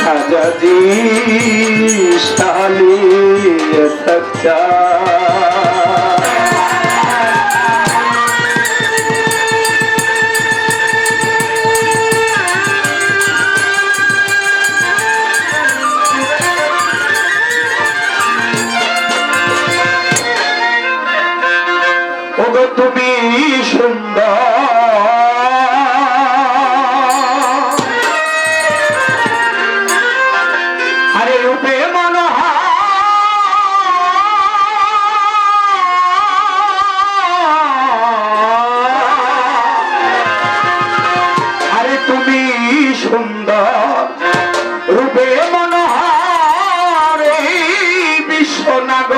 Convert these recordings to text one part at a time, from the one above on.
साजा जी साली तक जा সুন্দর। রূপে মনোহর বিশ্বনাগ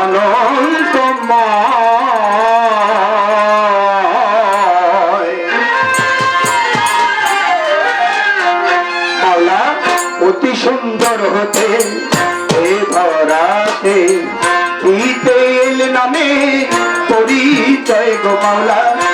অনন্তম অতি সুন্দর হতে এ ধরাতে ইতে নামে পরিচয় গোমালা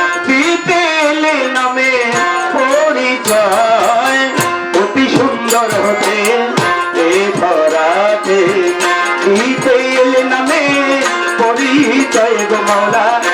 জয় গো মৌলা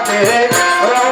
রাধে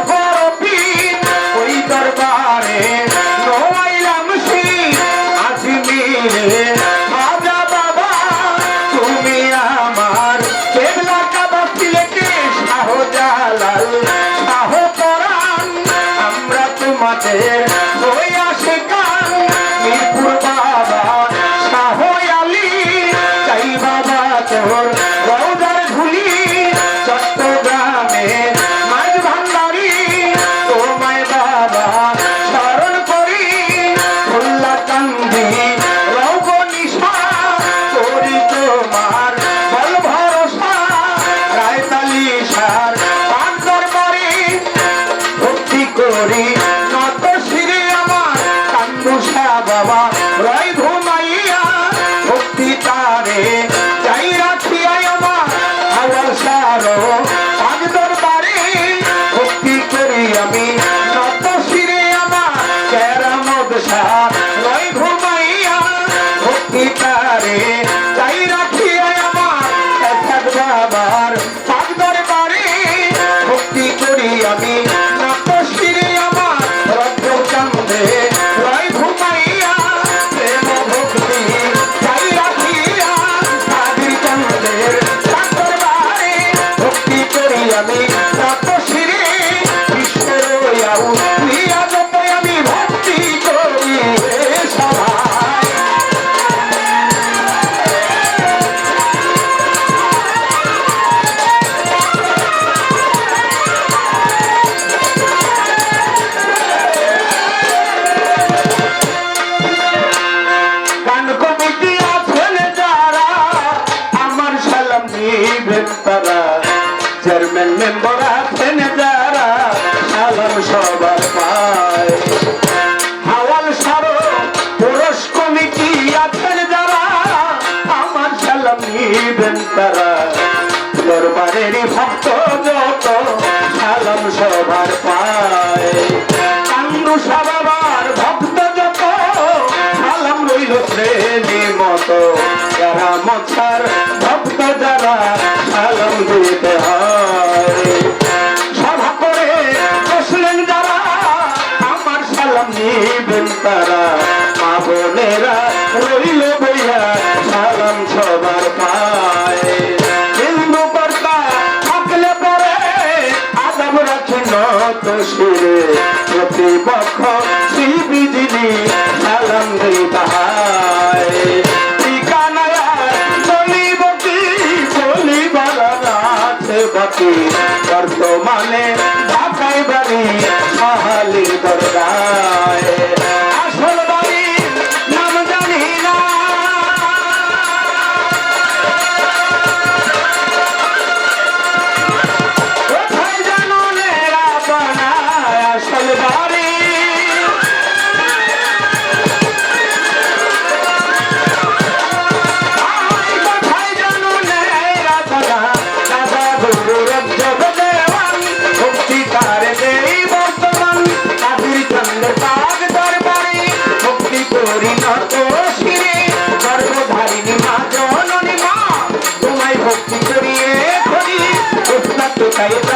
করি নত সিরি আমার কান্দু সারা বাবা। রে ভক্ত যত, সালাম সবার পায়। কান্দু সবার ভক্ত যত, সালাম রইল শ্রেণি মতো। যারা মশার ভক্ত, যারা সালাম দিতে হয়। গতি বর্তমানে ঢাকায় বাড়ি সাহালি দরগা সাহেব